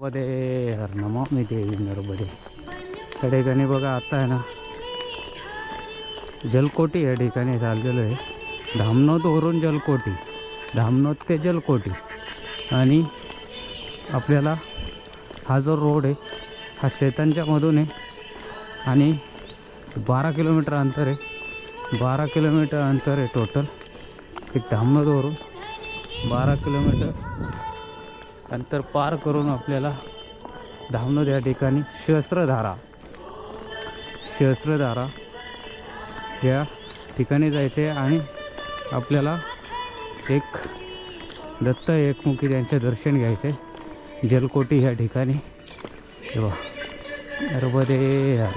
मध्ये हर नमामि देवी नर्मदे त्या ठिकाणी बघा आता आहे ना जलकोटी या ठिकाणी चाललेलो आहे. धामनोदवरून जलकोटी धामनोद ते जलकोटी. आणि आपल्याला हा जो रोड आहे हा शेतांच्या मधून आहे. आणि बारा किलोमीटर अंतर आहे. बारा किलोमीटर अंतर आहे टोटल एक धामनोदवरून बारा किलोमीटर अंतर पार करून आपल्याला धावणं या ठिकाणी सहस्रधारा सहस्रधारा या ठिकाणी जायचे आहे आणि आपल्याला एक दत्त एकमुखी त्यांचे दर्शन घ्यायचे जलकोटी ह्या ठिकाणी. तेव्हा नर्मदे यार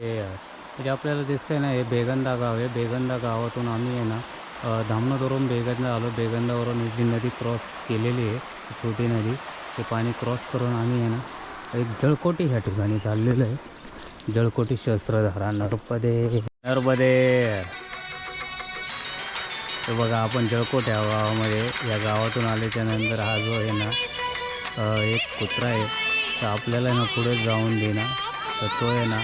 हे यार म्हणजे आपल्याला दिसतंय ना हे बेगंदा गाव आहे. बेगंदा गावातून आम्ही आहे ना धामणोदवरून बेगंदा आलो बेगंदावरून जी नदी क्रॉस केलेली आहे छोटी नदी. ते पाणी क्रॉस करून आम्ही आहे ना एक जळकोटी ह्या ठिकाणी चाललेलं आहे. जळकोटी शस्त्रधारा नर्मदे. नर्मदे. तर बघा आपण जळकोट या गावामध्ये या गावातून आल्याच्यानंतर हा जो आहे ना एक कुत्रा आहे तर आपल्याला ना पुढे जाऊन देणार तर तो आहे ना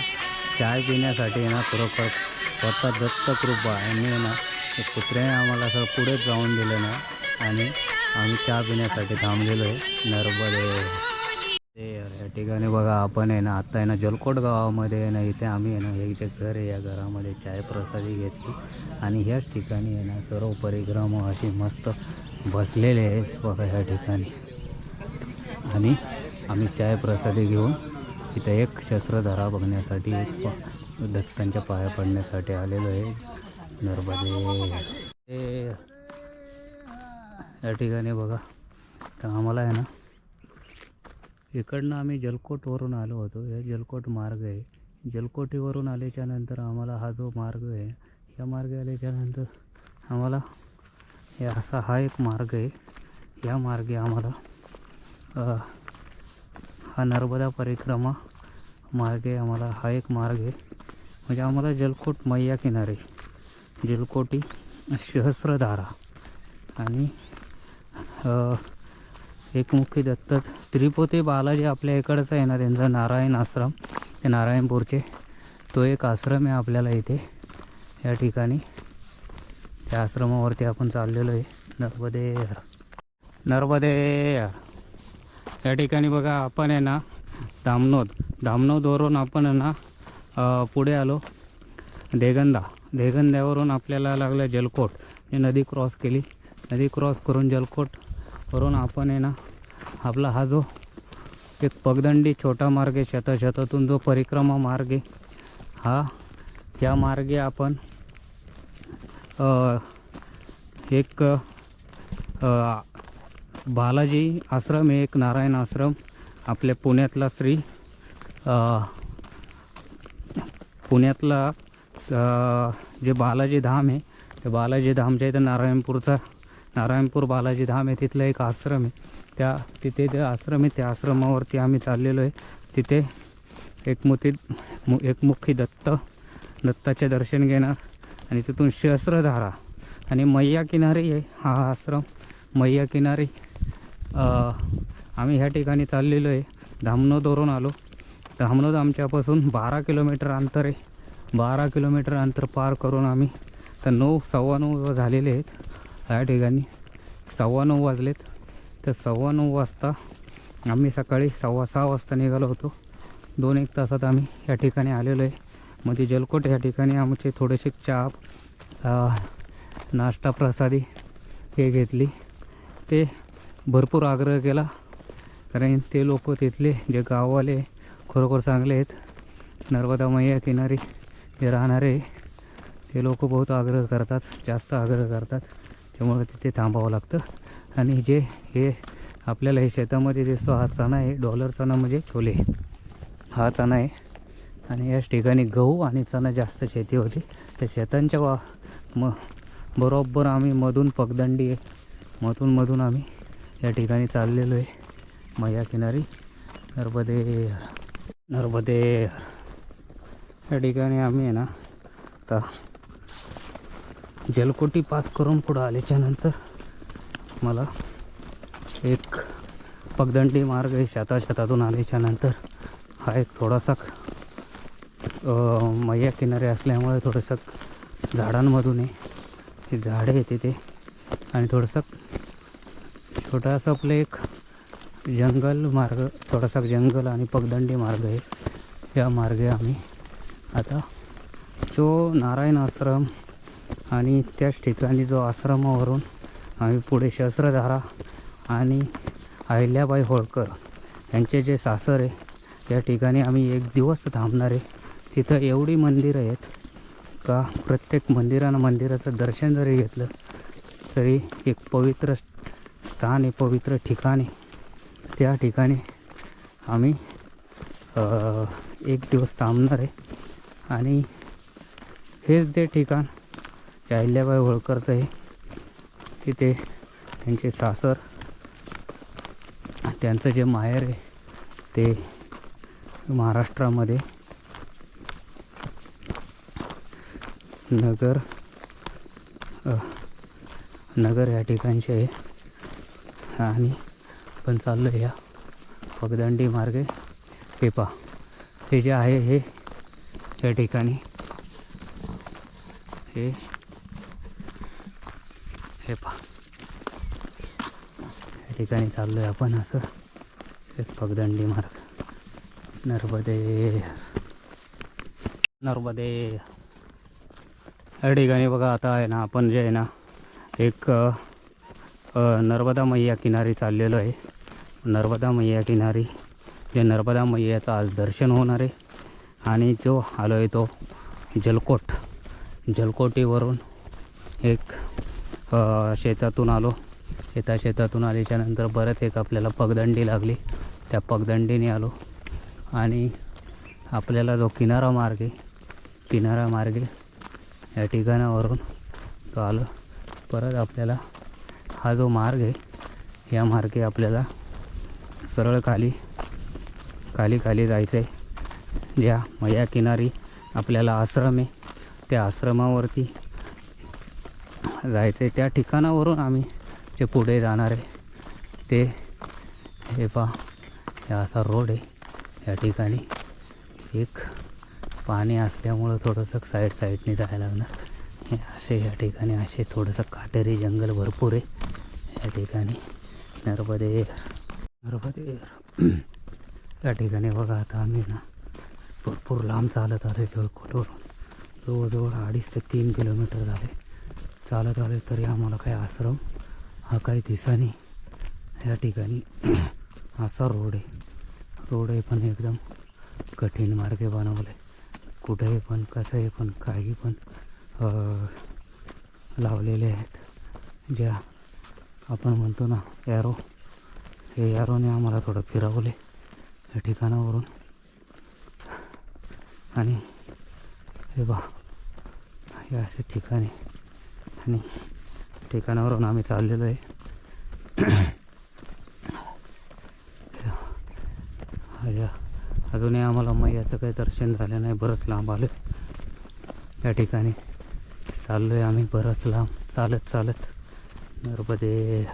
चाय पिण्यासाठी आहे ना खरोखर स्वतः दत्तकृपा यांनी ना कुत्र्याने आम्हाला असं पुढेच जाऊन दिलं ना आणि आम्ही चहा पिण्यासाठी थांबलेलो आहे. नर्मदे. ते या ठिकाणी बघा आपण आहे ना आत्ता आहे ना जलकोट गावामध्ये आहे ना इथे आम्ही आहे ना हे जे घर आहे या घरामध्ये चाय प्रसादी घेतली. आणि ह्याच ठिकाणी आहे ना सर्व परिक्रम अशी मस्त बसलेले आहेत बघा ह्या ठिकाणी. आणि आम्ही चाय प्रसादी घेऊन इथं एक शस्त्रधारा बघण्यासाठी एक दत्तांच्या पाया पडण्यासाठी आलेलो आहे. नर्मदे. ते या ठिकाणी बघा. तर आम्हाला आहे ना इकडनं आम्ही जलकोटवरून आलो होतो. हे जलकोट मार्ग आहे. जलकोटीवरून आल्याच्यानंतर आम्हाला हा जो मार्ग आहे या मार्गे आल्याच्यानंतर आम्हाला हे असा हा एक मार्ग आहे. या मार्गे आम्हाला हा नर्मदा परिक्रमा मार्गे आम्हाला हा एक मार्ग आहे. म्हणजे आम्हाला जलकोट मैया किनारे. जिलकोटी सहस्रधारा. आणि एक एकमुखी दत्त त्रिपोते बालाजी आपल्या इकडचं आहे ना त्यांचा नारायण आश्रम ते नारायणपूरचे. तो एक आश्रम आहे आपल्याला इथे या ठिकाणी. त्या आश्रमावरती आपण चाललेलो आहे. नर्मदे नर्मदे या ठिकाणी बघा आपण आहे ना दामनोद दामनोदवरून आपण आहे ना पुढे आलो. देगंदा. देगंद्यावरून आपल्याला लागलं जलकोट. हे नदी क्रॉस केली. नदी क्रॉस करून जलकोटवरून आपण आहे ना आपला हा जो एक पगदंडी छोटा मार्ग आहे शतशतातून जो परिक्रमा मार्ग आहे हा या मार्गे आपण एक बालाजी आश्रम हे एक नारायण आश्रम. आपल्या पुण्यातला श्री पुण्यातला तर जे बालाजी धाम आहे ते बालाजी धामच्या इथं नारायणपूरचा नारायणपूर बालाजी धाम आहे तिथलं एक आश्रम आहे. त्या तिथे ते आश्रम आहे त्या आश्रमावरती आम्ही चाललेलो आहे. तिथे एकमुखी मु एकमुखी दत्त दत्ताचे दर्शन घेणार आणि तिथून सहस्रधारा आणि मैया किनारी आहे हा आश्रम. मैया किनारी आम्ही ह्या ठिकाणी चाललेलो आहे. धामनोदवरून आलो. धामनोद आमच्यापासून बारा किलोमीटर अंतर आहे. बारा किलोमीटर अंतर पार करून आम्ही तर नऊ सव्वा नऊ झालेले आहेत या ठिकाणी. सव्वा नऊ वाजलेत. तर सव्वा नऊ वाजता आम्ही सकाळी सव्वा सहा वाजता निघालो होतो. दोन एक तासात आम्ही या ठिकाणी आलेलो आहे. म्हणजे जलकोट या ठिकाणी आमचे थोडेसे चहा नाश्ता प्रसादी हे घेतली. ते भरपूर आग्रह केला. कारण ते लोक तिथले जे गाववाले खरोखर चांगले आहेत. नर्मदा मैया किनारी. जे राहणारे ते लोक बहुत आग्रह करतात जास्त आग्रह करतात. त्यामुळे तिथे थांबावं लागतं. आणि जे हे आपल्याला हे शेतामध्ये दिसतो हा चणा आहे डॉलर चणा म्हणजे छोले. हा चणा आहे. आणि याच ठिकाणी गहू आणि चणा जास्त शेती होती. त्या शेतांच्या वा म बरोबर आम्ही मधून पगदंडी आहे. मधून मधून आम्ही या ठिकाणी चाललेलो आहे. मया किनारी नर्मदे नर्मदे या ठिकाणी आम्ही आहे ना आता जलकोटी पास करून पुढं आल्याच्यानंतर मला एक पगदंडी मार्ग आहे शेता शेतातून आल्याच्यानंतर. हा एक थोडासा मैया किनारे असल्यामुळे थोडंसं झाडांमधून आहे. हे झाडे आहे तिथे. आणि थोडंसं छोटासा आपलं एक जंगल मार्ग थोडासा जंगल आणि पगदंडी मार्ग आहे. या मार्गे आम्ही आता जो नारायण आश्रम आणि त्याच ठिकाणी जो आश्रमावरून आम्ही पुढे शस्त्रधारा आणि अहिल्याबाई होळकर यांचे जे सासर आहे त्या ठिकाणी आम्ही एक दिवस थांबणार आहे. तिथं एवढी मंदिरं आहेत का? प्रत्येक मंदिरानं मंदिराचं दर्शन जरी घेतलं तरी एक पवित्र स्थान आहे पवित्र ठिकाण आहे. त्या ठिकाणी आम्ही एक दिवस थांबणार आहे. आणि हेच जे ठिकाण ते अहिल्याबाई होळकरचं आहे तिथे त्यांचे सासर त्यांचं जे माहेर आहे ते महाराष्ट्रामध्ये नगर नगर या ठिकाणचे आहे. आणि पण चाललो या पगदंडी मार्गे. पेपा हे जे आहे हे या ठिकाणी. हे. हे पा या ठिकाणी चाललो आहे आपण असं. एक पगदंडी मार्ग. नर्मदे नर्मदे या ठिकाणी बघा आता आहे ना आपण जे आहे ना एक नर्मदा मैया किनारी चाललेलो आहे. नर्मदा मैया किनारी. जे नर्मदा मैयाचं आज दर्शन होणार आहे. आणि जो आलो आहे तो जलकोट. जलकोटीवरून एक शेतातून आलो. शेता शेतातून आल्याच्यानंतर परत एक आपल्याला पगदंडी लागली. त्या पगदंडीने आलो. आणि आपल्याला जो किनारा मार्ग आहे किनारा मार्गे या ठिकाणावरून तो आलो. परत आपल्याला हा जो मार्ग आहे या मार्गे आपल्याला सरळ खाली खाली खाली जायचं आहे ज्या मैया किनारी आपल्याला आश्रम आहे. त्या आश्रमावरती जायचं आहे त्या ठिकाणावरून आम्ही जे पुढे जाणार आहे ते हे पा हे असा रोड आहे. या ठिकाणी एक पाणी असल्यामुळं थोडंसं साईड साईडने जायला लागणार. हे असे या ठिकाणी असे थोडंसं काटेरी जंगल भरपूर आहे. या ठिकाणी नर्मदे नर्मदे या ठिकाणी बघा आता आम्ही ना भरपूर लांब चालत आले जळकोटवरून जवळजवळ अडीच ते तीन किलोमीटर झाले. चालत आले तरी आम्हाला काही आश्रम हा काही दिसानी. या ठिकाणी असा रोड आहे. रोड आहे पण एकदम कठीण मार्गे बनवले. कुठेही पण कसंही पण काही पण लावलेले आहेत. ज्या आपण म्हणतो ना ॲरो हे ॲरोने आम्हाला थोडं फिरवले. या ठिकाणावरून आणि हे बा हे असे ठिकाणे आणि ठिकाणावरून आम्ही चाललेलो आहे. अजूनही आम्हाला मैयाचं काही दर्शन झालं नाही बरंच लांब आलं या ठिकाणी चाललो आहे आम्ही बरंच लांब चालत चालत नर्मदे.